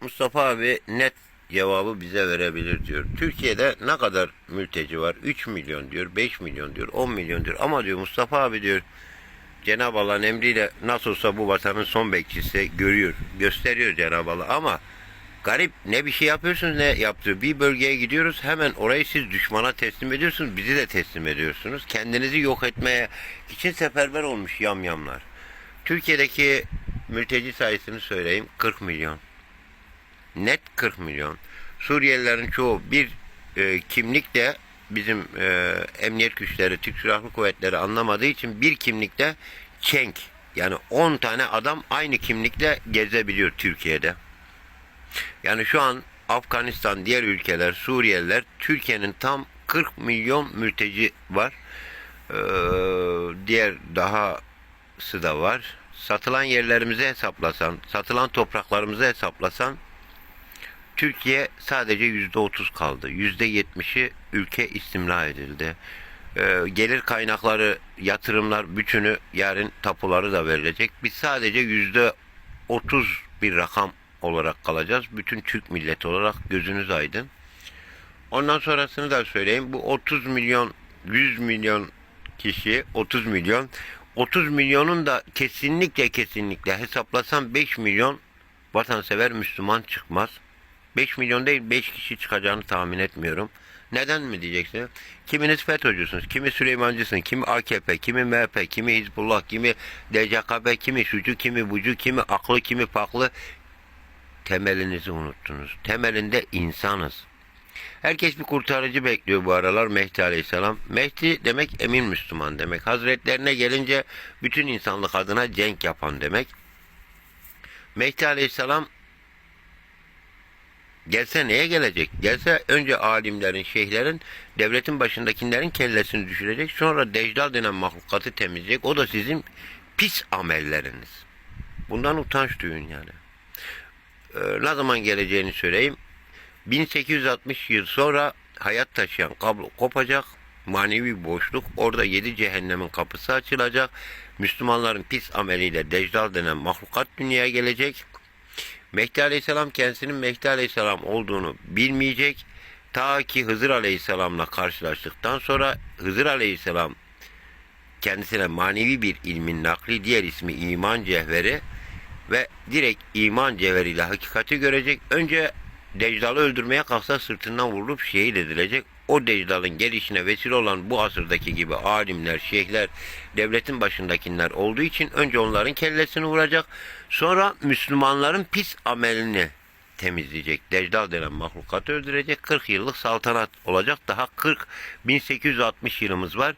Mustafa abi net cevabı bize verebilir diyor. Türkiye'de ne kadar mülteci var? 3 milyon diyor, 5 milyon diyor, 10 milyon diyor. Ama diyor Mustafa abi diyor Cenab-ı Allah'ın emriyle nasıl olsa bu vatanın son bekçisi görüyor, gösteriyor Cenab-ı Allah ama garip ne bir şey yapıyorsunuz ne yaptıyor. Bir bölgeye gidiyoruz hemen orayı siz düşmana teslim ediyorsunuz, bizi de teslim ediyorsunuz. Kendinizi yok etmeye için seferber olmuş yamyamlar. Türkiye'deki mülteci sayısını söyleyeyim 40 milyon. Net 40 milyon. Suriyelilerin çoğu bir e, kimlikle bizim e, emniyet güçleri, Türk Silahlı Kuvvetleri anlamadığı için bir kimlikte çenk yani 10 tane adam aynı kimlikle gezebiliyor Türkiye'de. Yani şu an Afganistan, diğer ülkeler, Suriyeliler, Türkiye'nin tam 40 milyon mülteci var. Ee, diğer dahası da var. Satılan yerlerimizi hesaplasan, satılan topraklarımızı hesaplasan Türkiye sadece yüzde otuz kaldı. Yüzde yetmişi ülke istimla edildi. Ee, gelir kaynakları, yatırımlar bütünü yarın tapuları da verilecek. Biz sadece yüzde otuz bir rakam olarak kalacağız. Bütün Türk milleti olarak gözünüz aydın. Ondan sonrasını da söyleyeyim. Bu 30 milyon, 100 milyon kişi, 30 milyon. 30 milyonun da kesinlikle kesinlikle hesaplasam 5 milyon vatansever Müslüman çıkmaz. 5 milyon değil 5 kişi çıkacağını tahmin etmiyorum. Neden mi diyeceksiniz? Kiminiz FETÖ'cüsünüz, kimi Süleymancısın, kimi AKP, kimi MHP, kimi Hizbullah, kimi DCKP, kimi şucu, kimi bucu, kimi aklı, kimi paklı. Temelinizi unuttunuz. Temelinde insanız. Herkes bir kurtarıcı bekliyor bu aralar Mehdi Aleyhisselam. Mehdi demek emin Müslüman demek. Hazretlerine gelince bütün insanlık adına cenk yapan demek. Mehdi Aleyhisselam Gelse neye gelecek? Gelse önce alimlerin, şeyhlerin, devletin başındakilerin kellesini düşürecek. Sonra Deccal denen mahlukatı temizleyecek. O da sizin pis amelleriniz. Bundan utanç duyun yani. Ee, ne zaman geleceğini söyleyeyim. 1860 yıl sonra hayat taşıyan kablo kopacak. Manevi boşluk. Orada yedi cehennemin kapısı açılacak. Müslümanların pis ameliyle Deccal denen mahlukat dünyaya gelecek. Mehdi Aleyhisselam kendisinin Mehdi Aleyhisselam olduğunu bilmeyecek. Ta ki Hızır Aleyhisselam'la karşılaştıktan sonra Hızır Aleyhisselam kendisine manevi bir ilmin nakli diğer ismi iman cevheri ve direkt iman cevheriyle hakikati görecek. Önce Decdal'ı öldürmeye kalksa sırtından vurulup şehit edilecek. O Decdal'ın gelişine vesile olan bu asırdaki gibi alimler, şeyhler, devletin başındakiler olduğu için önce onların kellesini vuracak. Sonra Müslümanların pis amelini temizleyecek. Decdal denen mahlukatı öldürecek. 40 yıllık saltanat olacak. Daha 40 1860 yılımız var.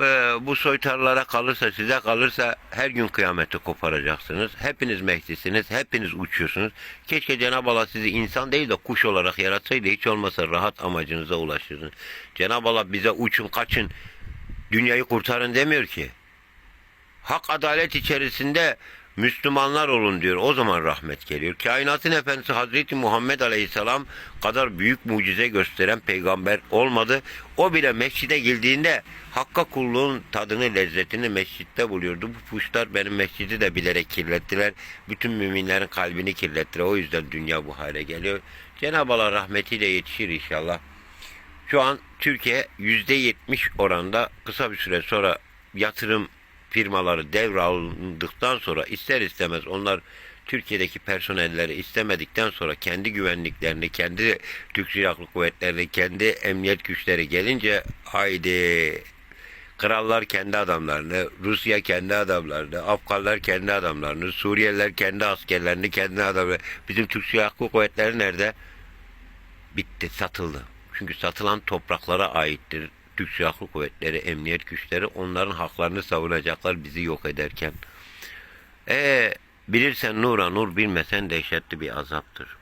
Ee, bu soytarılara kalırsa size kalırsa her gün kıyameti koparacaksınız. Hepiniz Mehdi'siniz. Hepiniz uçuyorsunuz. Keşke Cenab-ı Allah sizi insan değil de kuş olarak yaratsaydı hiç olmasa rahat amacınıza ulaşırdınız. Cenab-ı Allah bize uçun kaçın dünyayı kurtarın demiyor ki. Hak adalet içerisinde Müslümanlar olun diyor. O zaman rahmet geliyor. Kainatın efendisi Hazreti Muhammed Aleyhisselam kadar büyük mucize gösteren peygamber olmadı. O bile mescide girdiğinde Hakka kulluğun tadını, lezzetini mescitte buluyordu. Bu puşlar benim mescidi de bilerek kirlettiler. Bütün müminlerin kalbini kirlettiler. O yüzden dünya bu hale geliyor. Cenab-ı Allah rahmetiyle yetişir inşallah. Şu an Türkiye %70 oranda kısa bir süre sonra yatırım firmaları devralındıktan sonra ister istemez onlar Türkiye'deki personelleri istemedikten sonra kendi güvenliklerini, kendi Türk Silahlı Kuvvetlerini, kendi emniyet güçleri gelince haydi krallar kendi adamlarını, Rusya kendi adamlarını, Afganlar kendi adamlarını, Suriyeliler kendi askerlerini, kendi adamlarını. Bizim Türk Silahlı Kuvvetleri nerede? Bitti, satıldı. Çünkü satılan topraklara aittir. Türk Silahlı Kuvvetleri, emniyet güçleri onların haklarını savunacaklar bizi yok ederken. E bilirsen nura nur bilmesen dehşetli bir azaptır.